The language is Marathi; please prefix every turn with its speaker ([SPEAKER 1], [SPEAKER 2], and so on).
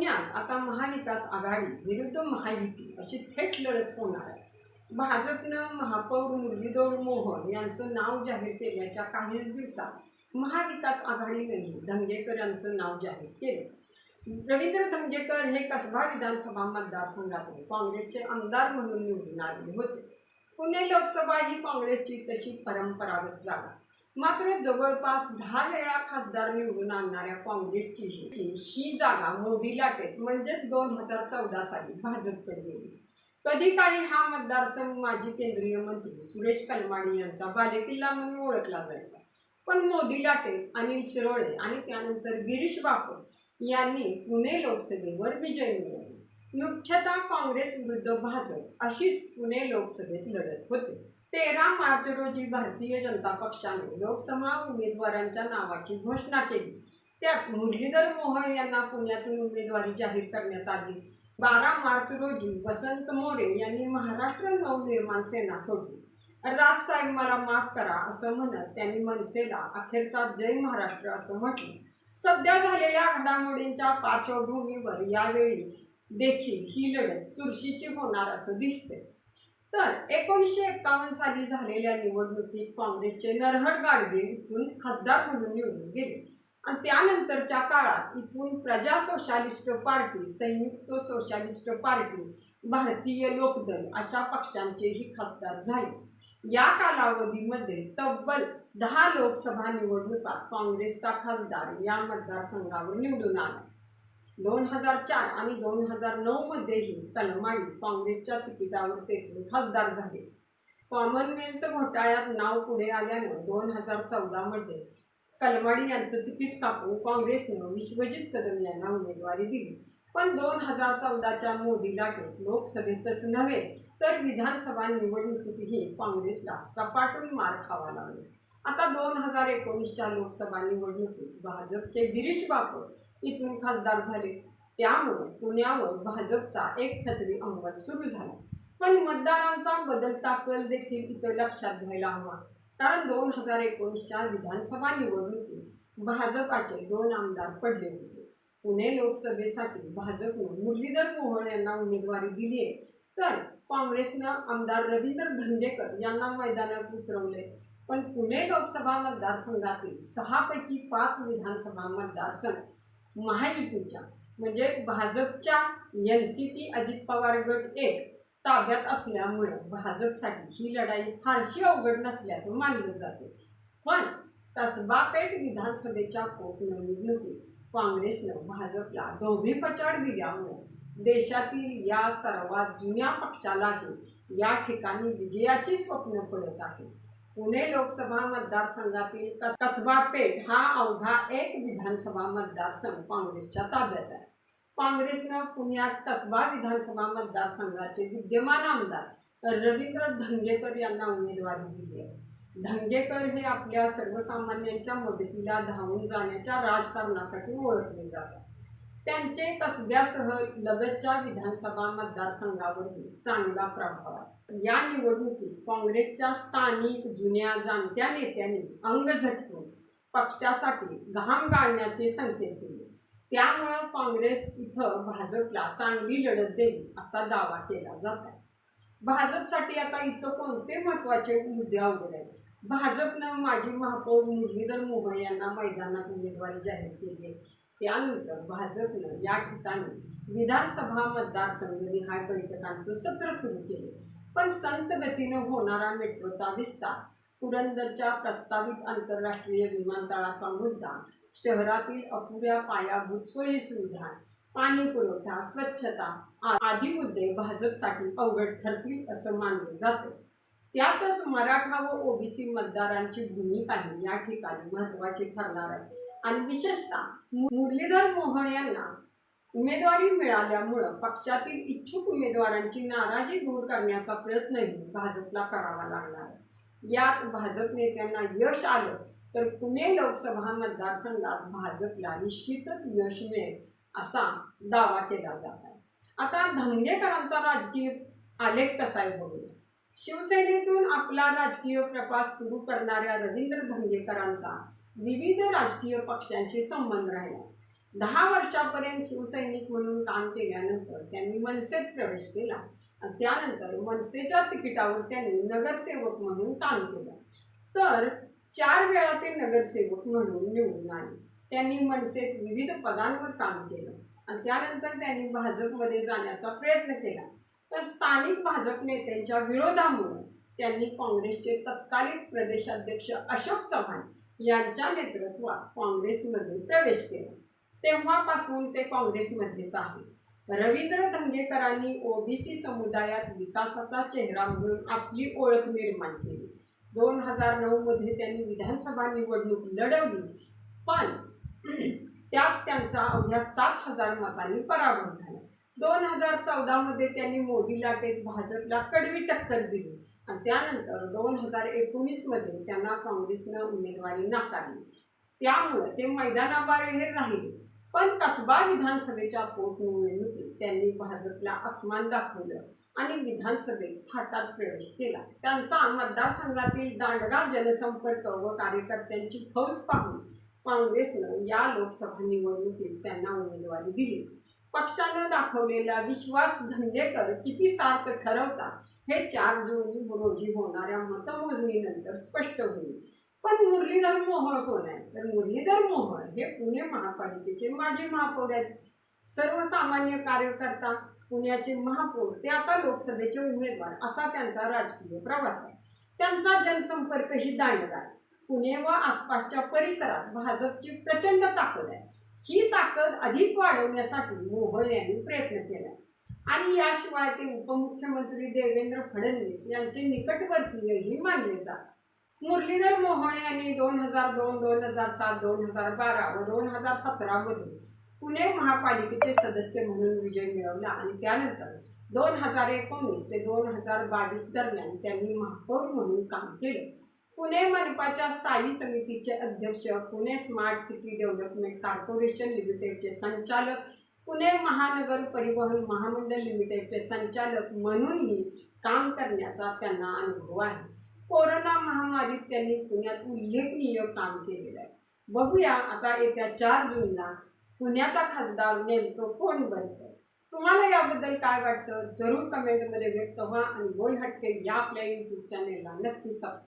[SPEAKER 1] पुण्यात आता महाविकास आघाडी विरुद्ध महायुती अशी थेट लढत होणार आहे. भाजपनं महापौर मुरलीधर मोहन यांचं नाव जाहीर केल्याच्या काहीच दिवसात महाविकास आघाडीनेही धंगेकर यांचं नाव जाहीर केलं. रवींद्र धंगेकर हे कसबा विधानसभा मतदारसंघातून काँग्रेसचे आमदार म्हणून निवडून आलेले होते. पुणे लोकसभा ही काँग्रेसची तशी परंपरागत जागा मात्र जवळपास दहा वेळा खासदार निवडून आणणाऱ्या काँग्रेसची ही- जागा मोदी लाटेत म्हणजेच दोन हजार चौदा साली भाजपकडे गेली. कधी काळी हा मतदारसंघ माजी केंद्रीय मंत्री सुरेश कलमाडी यांचा बालेकिल्ला म्हणून ओळखला जायचा. पण मोदी लाटेत अनिल शिरोळे आणि त्यानंतर गिरीश बापट यांनी पुणे लोकसभेवर विजय मिळवला. मुख्यतः काँग्रेस विरुद्ध भाजप अशीच पुणे लोकसभेत लढत होते. तेरा मार्च रोजी भारतीय जनता पक्षाने लोकसभा उमेदवारांच्या नावाची घोषणा केली. त्यात मुरलीधर मोहोळ यांना पुण्यातून उमेदवारी जाहीर करण्यात आली. बारा मार्च रोजी वसंत मोरे यांनी महाराष्ट्र नवनिर्माण सेना सोडली. राजसाहेब मला माफ करा असं म्हणत त्यांनी मनसेला अखेरचा जय महाराष्ट्र असं म्हटलं. सध्या झालेल्या घडामोडींच्या पार्श्वभूमीवर यावेळी देखील ही लढत चुरशीची होणार असं दिसते तर एकोणीसशे एक्कावन्न साली झालेल्या निवडणुकीत काँग्रेसचे नरहर गाडगे इथून खासदार म्हणून निवडून गेले. आणि त्यानंतरच्या काळात इथून Praja socialist party Samyukta socialist party Bharatiya Lokdal अशा पक्षांचेही खासदार झाले. या कालावधीमध्ये तब्बल दहा लोकसभा निवडणुकात काँग्रेसचा खासदार या मतदारसंघावर निवडून आला दोन हजार चार आणि दोन हजार नऊमध्येही कलमाडी काँग्रेसच्या तिकिटावर तेथून खासदार झाले. कॉमनवेल्थ घोटाळ्यात नाव पुढे आल्यानं दोन हजार चौदामध्ये कलमाडी यांचं तिकीट कापून काँग्रेसनं विश्वजित कदम यांना उमेदवारी दिली. पण दोन हजार चौदाच्या मोदी लाटेत लोकसभेतच नव्हे तर विधानसभा निवडणुकीतही काँग्रेसला सपाटून मार खावा लागला. आता दोन हजार एकोणीसच्या लोकसभा निवडणुकीत भाजपचे गिरीश बापट इथून खासदार झाले. त्यामुळे पुण्यावर भाजपचा एक छत्री अंमल सुरू झाला. पण मतदारांचा बदलता कल देखील इथं लक्षात घ्यायला हवा. कारण दोन हजार एकोणीसच्या विधानसभा निवडणुकीत भाजपाचे दोन आमदार पडले होते. पुणे लोकसभेसाठी भाजपनं मुरलीधर मोहोळ यांना उमेदवारी दिली आहे. तर काँग्रेसनं आमदार रवींद्र धंदेकर यांना मैदानात उतरवले पण पुणे लोकसभा मतदारसंघातील सहापैकी पाच विधानसभा मतदारसंघ महायुतीच्या म्हणजे भाजपच्या N C P Ajit Pawar गट एक ताब्यात असल्यामुळं भाजपसाठी ही लढाई फारशी अवघड नसल्याचं मानलं जाते. पण कसबा पेठ विधानसभेच्या पोटनिवडणुकीत काँग्रेसनं भाजपला दोघी पचाड दिल्यामुळे देशातील या सर्वात जुन्या पक्षालाही या ठिकाणी विजयाची स्वप्न पडत आहे. पुणे लोकसभा मतदारसंघातील कसबा पेठ हा अवघा एक विधानसभा मतदारसंघ काँग्रेसच्या ताब्यात आहे. काँग्रेसनं पुण्यात कसबा विधानसभा मतदारसंघाचे विद्यमान आमदार रवींद्र धंगेकर यांना उमेदवारी दिली आहे. धंगेकर हे आपल्या सर्वसामान्यांच्या मदतीला धावून जाण्याच्या राजकारणासाठी ओळखले जातात. त्यांचे कसब्यासह लगतच्या विधानसभा मतदारसंघावरही चांगला प्रभाव आहे. या निवडणुकीत काँग्रेसच्या स्थानिक जुन्या जाणत्या नेत्यांनी अंग झटकून पक्षासाठी घाम गाळण्याचे संकेत दिले. त्यामुळं काँग्रेस इथं भाजपला चांगली लढत देईल असा दावा केला जात आहे. भाजपसाठी आता इथं कोणते महत्त्वाचे मुद्दे आवडले आहेत? भाजपनं माजी महापौर मुरलीधर मोहोळ यांना मैदानात उमेदवारी जाहीर केली आहे. त्यानंतर भाजपनं या ठिकाणी विधानसभा मतदारसंघ निहाय बैठकांचं सत्र सुरू केले. पण संत गतीनं होणारा मेट्रोचा विस्तार पुरंदरच्या प्रस्तावित आंतरराष्ट्रीय विमानतळाचा मुद्दा शहरातील अपुऱ्या पायाभूत सोयी सुविधा पाणी पुरवठा स्वच्छता आदी मुद्दे भाजपसाठी अवघड ठरतील असं मानलं जातं. त्यातच मराठा व ओबीसी मतदारांची भूमिकाही या ठिकाणी महत्त्वाची ठरणार आहे. आणि विशेषतः मुरलीधर मोहन यांना उमेदवारी मिळाल्यामुळं पक्षातील इच्छुक उमेदवारांची नाराजी दूर करण्याचा प्रयत्नही भाजपला करावा लागणार यात भाजप नेत्यांना यश आलं तर पुणे लोकसभा मतदारसंघात भाजपला निश्चितच यश मिळेल असा दावा केला जात आहे. आता धंगेकरांचा राजकीय आलेख कसा आहे बघूया. शिवसेनेतून आपला राजकीय प्रवास सुरू करणाऱ्या रवींद्र धंगेकरांचा विविध राजकीय पक्षांशी संबंध राहिला. दहा वर्षापर्यंत शिवसैनिक म्हणून काम केल्यानंतर त्यांनी मनसेत प्रवेश केला. आणि त्यानंतर मनसेच्या तिकिटावर त्यांनी नगरसेवक म्हणून काम केलं. तर चार वेळा ते नगरसेवक म्हणून निवडून आले. त्यांनी मनसेत विविध पदांवर काम केलं. आणि त्यानंतर त्यांनी भाजपमध्ये जाण्याचा प्रयत्न केला. तर स्थानिक भाजप नेत्यांच्या विरोधामुळे त्यांनी काँग्रेसचे तत्कालीन प्रदेशाध्यक्ष अशोक चव्हाण यांच्या नेतृत्वात काँग्रेसमध्ये प्रवेश केला. तेव्हापासून ते काँग्रेसमध्येच आहे. रवींद्र धंगेकरांनी ओबीसी समुदायात विकासाचा चेहरा म्हणून आपली ओळख निर्माण केली. दोन हजार नऊमध्ये त्यांनी विधानसभा निवडणूक लढवली पण त्यात त्यांचा अवघ्या सात हजार मतांनी पराभव झाला. दोन हजार चौदामध्ये त्यांनी मोदी लाटेत भाजपला कडवी टक्कर दिली. आणि त्यानंतर दोन हजार एकोणीसमध्ये त्यांना काँग्रेसनं उमेदवारी नाकारली. त्यामुळे ते मैदानाबाहेर राहिले. पण कसबा विधानसभेच्या पोटनिवडणुकीत त्यांनी भाजपला अस्मान दाखवलं आणि विधानसभेत थाटात प्रवेश केला. त्यांचा मतदारसंघातील दांडगा जनसंपर्क व कार्यकर्त्यांची फौज पाहून काँग्रेसनं या लोकसभा निवडणुकीत त्यांना उमेदवारी दिली. पक्षानं दाखवलेला विश्वास धंगेकर किती सार्थ ठरवतात हे चार जून रोजी होणाऱ्या मतमोजणीनंतर स्पष्ट होईल. पण मुरलीधर मोहोळ कोण आहे? तर मुरलीधर मोहोळ हे पुणे महापालिकेचे माजी महापौर आहेत. सर्वसामान्य कार्यकर्ता पुण्याचे महापौर ते आता लोकसभेचे उमेदवार असा त्यांचा राजकीय प्रवास आहे. त्यांचा जनसंपर्कही दांडगा आहे. पुणे व आसपासच्या परिसरात भाजपची प्रचंड ताकद आहे. ही ताकद अधिक वाढवण्यासाठी मोहोळ यांनी प्रयत्न केला आणि याशिवाय ते उपमुख्यमंत्री देवेंद्र फडणवीस यांचे निकटवर्तीयही मानले जातात मुरलीधर मोहोळ यांनी दोन हजार दोन दोन हजार सात दोन हजार बारा व दोन हजार सतरामध्ये पुणे महापालिकेचे सदस्य म्हणून विजय मिळवला आणि त्यानंतर दोन हजार एकोणीस ते दोन हजार बावीस दरम्यान त्यांनी महापौर म्हणून काम केले. पुणे मनपाच्या स्थायी समितीचे अध्यक्ष Pune smart city development corporation लिमिटेडचे संचालक पुणे महानगर परिवहन महामंडळ लिमिटेडचे संचालक म्हणूनही काम करण्याचा त्यांना अनुभव आहे. कोरोना महामारीत त्यांनी पुण्यात उल्लेखनीय काम केलेलं आहे. बघूया आता येत्या चार जूनला पुण्याचा खासदार नेमकं कोण बनतं? तुम्हाला याबद्दल काय वाटतं? जरूर कमेंटमध्ये व्यक्त व्हा आणि गोल हटके या आपल्या यूट्यूब चॅनेलला नक्की सबस्क्राईब